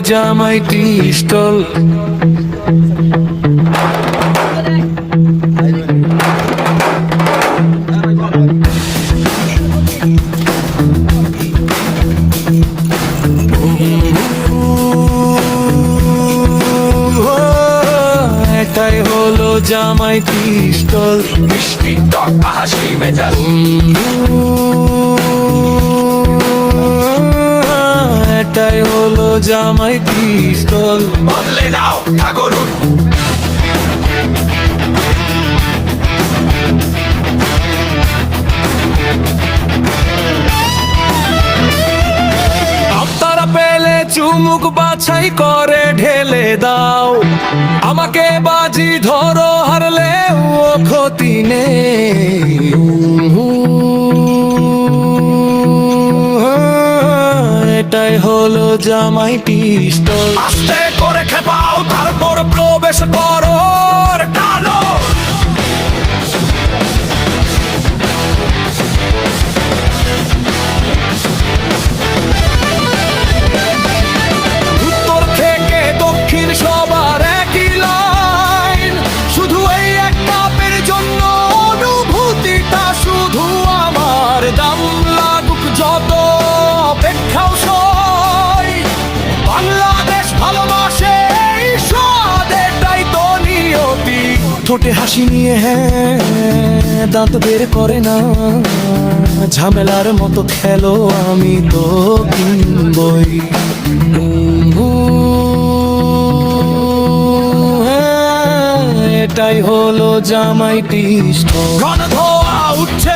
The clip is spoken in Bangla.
জামাই পিস্তল এটাই হলো জামাই পিস্তল মিষ্টি টক হাসি মেজাজ। জামাই পিস্তল। বদলে দাও ঠাকুর আপনারা পেলে চুমুক বাছাই করে ঢেলে দাও। আমাকে বাজি ধরো হারলে ও ক্ষতি নেই। এটাই হলো জামাই পিস্তল। আস্তে করে খেপাও তারপর প্রবেশ করো। ঠোঁটে হাসি নিয়ে হ্যাঁ দাঁত বের করে না। ঝামেলার মতো খেলো আমি তো কিনবই এটাই হলো জামাই পিষ্ট ঘন ধোয়া উঠছে